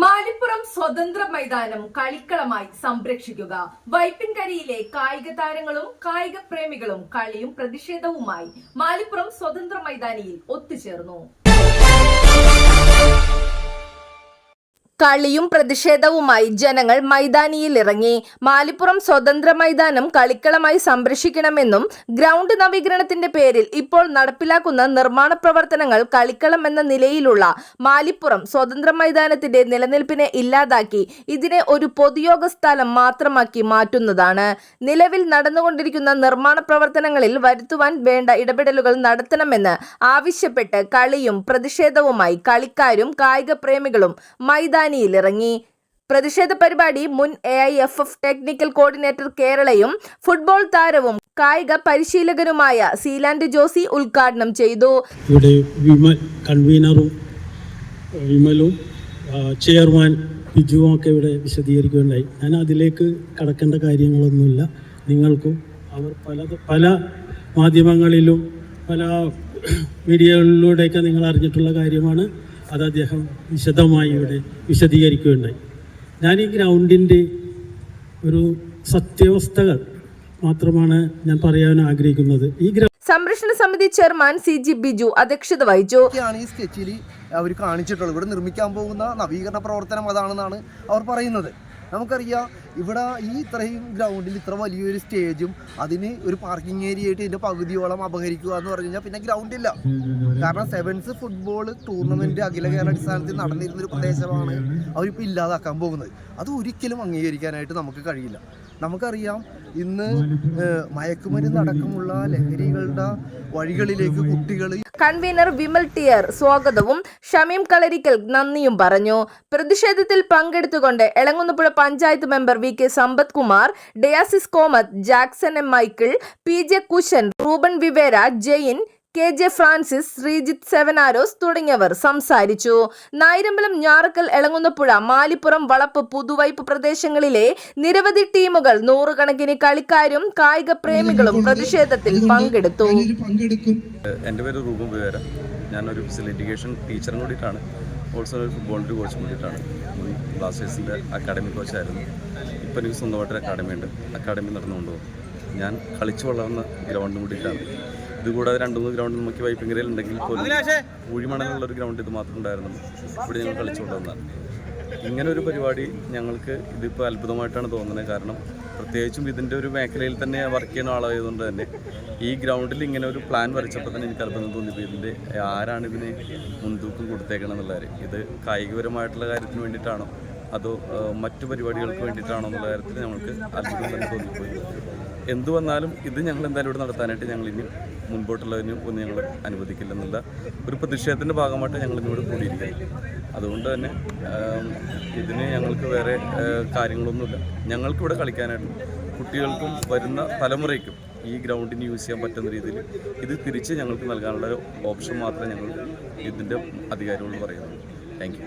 മാലിപ്പുറം സ്വതന്ത്ര മൈതാനം കളിക്കളമായി സംരക്ഷിക്കുക. വൈപ്പിൻകരിയിലെ കായിക താരങ്ങളും കായിക പ്രേമികളും കളിയും പ്രതിഷേധവുമായി മാലിപ്പുറം സ്വതന്ത്ര മൈതാനിയിൽ ഒത്തുചേർന്നു. കളിയും പ്രതിഷേധവുമായി ജനങ്ങൾ മൈതാനിയിലിറങ്ങി. മാലിപ്പുറം സ്വതന്ത്ര മൈതാനം കളിക്കളമായി സംരക്ഷിക്കണമെന്നും ഗ്രൗണ്ട് നവീകരണത്തിന്റെ പേരിൽ ഇപ്പോൾ നടപ്പിലാക്കുന്ന നിർമ്മാണ പ്രവർത്തനങ്ങൾ കളിക്കളം എന്ന നിലയിലുള്ള മാലിപ്പുറം സ്വതന്ത്ര മൈതാനത്തിന്റെ നിലനിൽപ്പിനെ ഇല്ലാതാക്കി ഇതിനെ ഒരു പൊതുയോഗ സ്ഥലം മാത്രമാക്കി മാറ്റുന്നതാണ്. നിലവിൽ നടന്നുകൊണ്ടിരിക്കുന്ന നിർമ്മാണ പ്രവർത്തനങ്ങളിൽ വരുത്തുവാൻ വേണ്ട ഇടപെടലുകൾ നടത്തണമെന്ന് ആവശ്യപ്പെട്ട് കളിയും പ്രതിഷേധവുമായി കളിക്കാരും കായിക പ്രേമികളും മൈതാനിയിലിറങ്ങി പ്രതിഷേധ പരിപാടി മുൻ A I F F technical coordinator കേരളയും football താരവും കായിക പരിശീലകനുമായ സീലാൻഡ് ജോസി ഉദ്ഘാടനം ചെയ്തു. ഇവിടെ കൺവീനറും വിമലും ചെയർമാൻ ബിജുവും ഒക്കെ ഇവിടെ വിശദീകരിക്കുകയുണ്ടായി. ഞാൻ അതിലേക്ക് കടക്കേണ്ട കാര്യങ്ങളൊന്നുമില്ല. നിങ്ങൾക്കും അവർ പല പല മാധ്യമങ്ങളിലും പല മീഡിയകളിലൂടെയൊക്കെ നിങ്ങൾ അറിഞ്ഞിട്ടുള്ള കാര്യമാണ്. അത് അദ്ദേഹം വിശദമായി ഇവിടെ വിശദീകരിക്കുകയുണ്ടായി. ഞാൻ ഈ ഗ്രൗണ്ടിന്റെ ഒരു സത്യാവസ്ഥകൾ മാത്രമാണ് ഞാൻ പറയാൻ ആഗ്രഹിക്കുന്നത്. ഈ ഗ്രൗ സംരക്ഷണ സമിതി ചെയർമാൻ സി ജി ബിജു അധ്യക്ഷത വഹിച്ചു. ഒക്കെയാണ് ഈ സ്കെച്ചിൽ അവർ കാണിച്ചിട്ടുള്ളത്. ഇവിടെ നിർമ്മിക്കാൻ പോകുന്ന നവീകരണ പ്രവർത്തനം അതാണെന്നാണ് അവർ പറയുന്നത്. നമുക്കറിയാം ഇവിടെ ഈ ഇത്രയും ഗ്രൗണ്ടിൽ ഇത്ര വലിയൊരു സ്റ്റേജും അതിന് ഒരു പാർക്കിംഗ് ഏരിയ ആയിട്ട് ഇതിന്റെ പകുതിയോളം അപഹരിക്കുക എന്ന് പറഞ്ഞു കഴിഞ്ഞാൽ പിന്നെ ഗ്രൗണ്ട് ഇല്ല. കാരണം സെവൻസ് ഫുട്ബോൾ ടൂർണമെന്റ് അഖില കേരള അടിസ്ഥാനത്തിൽ നടന്നിരുന്ന ഒരു പ്രദേശമാണ് അവരിപ്പോൾ ഇല്ലാതാക്കാൻ പോകുന്നത്. അത് ഒരിക്കലും അംഗീകരിക്കാനായിട്ട് നമുക്ക് കഴിയില്ല. നമുക്കറിയാം ഇന്ന് മയക്കുമരുന്ന് അടക്കമുള്ള ലഹരികളുടെ വഴികളിലേക്ക് കുട്ടികൾ കൺവീനർ വിമൽ ടിയർ സ്വാഗതവും ഷമീം കളരിക്കൽ നന്ദിയും പറഞ്ഞു. പ്രതിഷേധത്തിൽ പങ്കെടുത്തുകൊണ്ട് Elangunnapuzha panchayat member V K Sampath Kumar ഡയാസിസ് Komath Jackson M Michael P J Kushan Ruben വിവേര Jain K J Francis Sreejith സെവനാരോസ് തുടങ്ങിയവർ സംസാരിച്ചു. നായിരമ്പലം ഞാറക്കൽ എളങ്ങുന്നപ്പുഴ മാലിപ്പുറം വളപ്പ് പുതുവൈപ്പ് പ്രദേശങ്ങളിലെ നിരവധി ടീമുകൾ നൂറുകണക്കിന് കളിക്കാരും കായിക പ്രേമികളും പ്രതിഷേധത്തിൽ പങ്കെടുത്തു. എന്റെ പേര് റൂപം വിവേര ഞാനൊരു ഫിസിക്കൽ എഡ്യൂക്കേഷൻ ടീച്ചറും കൂടിയിട്ടാണ്. ഓൾസോ ഒരു ഫുട്ബോളിന്റെ കോച്ചും കൂടിയിട്ടാണ്. ബ്ലാസ്റ്റേഴ്സിന്റെ അക്കാഡമി കോച്ചായിരുന്നു. ഇപ്പം എനിക്ക് സ്വന്തമായിട്ടൊരു അക്കാഡമി ഉണ്ട്. അക്കാഡമി നടന്നുകൊണ്ട് പോകും ഞാൻ കളിച്ചു വളർന്ന ഗ്രൗണ്ടും കൂടിയിട്ടാണ്. ഇതുകൂടാതെ രണ്ട് മൂന്ന് ഗ്രൗണ്ട് നമുക്ക് വൈപ്പിങ്കരയിൽ ഉണ്ടെങ്കിൽ പോലും ഊഴിമണങ്ങളുള്ള ഒരു ഗ്രൗണ്ട് ഇത് മാത്രം ഉണ്ടായിരുന്നു ഇവിടെ ഞങ്ങൾ കളിച്ചുകൊണ്ടിരുന്നതാണ് ഇങ്ങനെ ഒരു പരിപാടി ഞങ്ങൾക്ക് ഇതിപ്പോൾ അത്ഭുതമായിട്ടാണ് തോന്നുന്നത്. കാരണം പ്രത്യേകിച്ചും ഇതിന്റെ ഒരു മേഖലയിൽ തന്നെ വർക്ക് ചെയ്യുന്ന ആളായതുകൊണ്ട് തന്നെ ഈ ഗ്രൗണ്ടിൽ ഇങ്ങനെ ഒരു പ്ലാൻ വരച്ചപ്പോൾ തന്നെ എനിക്ക് അത്ഭുതം തോന്നിപ്പോൾ ഇതിന്റെ ആരാണ് ഇതിന് മുൻതൂക്കം കൊടുത്തേക്കണം എന്നുള്ള കാര്യം ഇത് കായികപരമായിട്ടുള്ള കാര്യത്തിന് വേണ്ടിയിട്ടാണോ? അതോ മറ്റു പരിപാടികൾക്ക് വേണ്ടിയിട്ടാണോ എന്നുള്ള കാര്യത്തിൽ ഞങ്ങൾക്ക് അത്ഭുതം തന്നെ തോന്നിപ്പോയി എന്തു വന്നാലും ഇത് ഞങ്ങൾ എന്തായാലും ഇവിടെ നടത്താനായിട്ട് ഞങ്ങൾ ഇനി മുൻപോട്ടുള്ളതിന് ഒന്നും ഞങ്ങൾ അനുവദിക്കില്ലെന്നുള്ള ഒരു പ്രതിഷേധത്തിന്റെ ഭാഗമായിട്ട് ഞങ്ങൾ ഇന്നിവിടെ കൂടിയിരിക്കുന്നത് അതുകൊണ്ട് തന്നെ ഇതിന് ഞങ്ങൾക്ക് വേറെ കാര്യങ്ങളൊന്നുമില്ല. ഞങ്ങൾക്കിവിടെ കളിക്കാനായിട്ട് കുട്ടികൾക്കും വരുന്ന തലമുറയ്ക്കും ഈ ഗ്രൗണ്ടിന് യൂസ് ചെയ്യാൻ പറ്റുന്ന രീതിയിൽ ഇത് തിരിച്ച് ഞങ്ങൾക്ക് നൽകാനുള്ള ഓപ്ഷൻ മാത്രമേ ഞങ്ങൾ ഇതിന്റെ അധികാരികളോട് പറയുന്നുള്ളൂ. താങ്ക്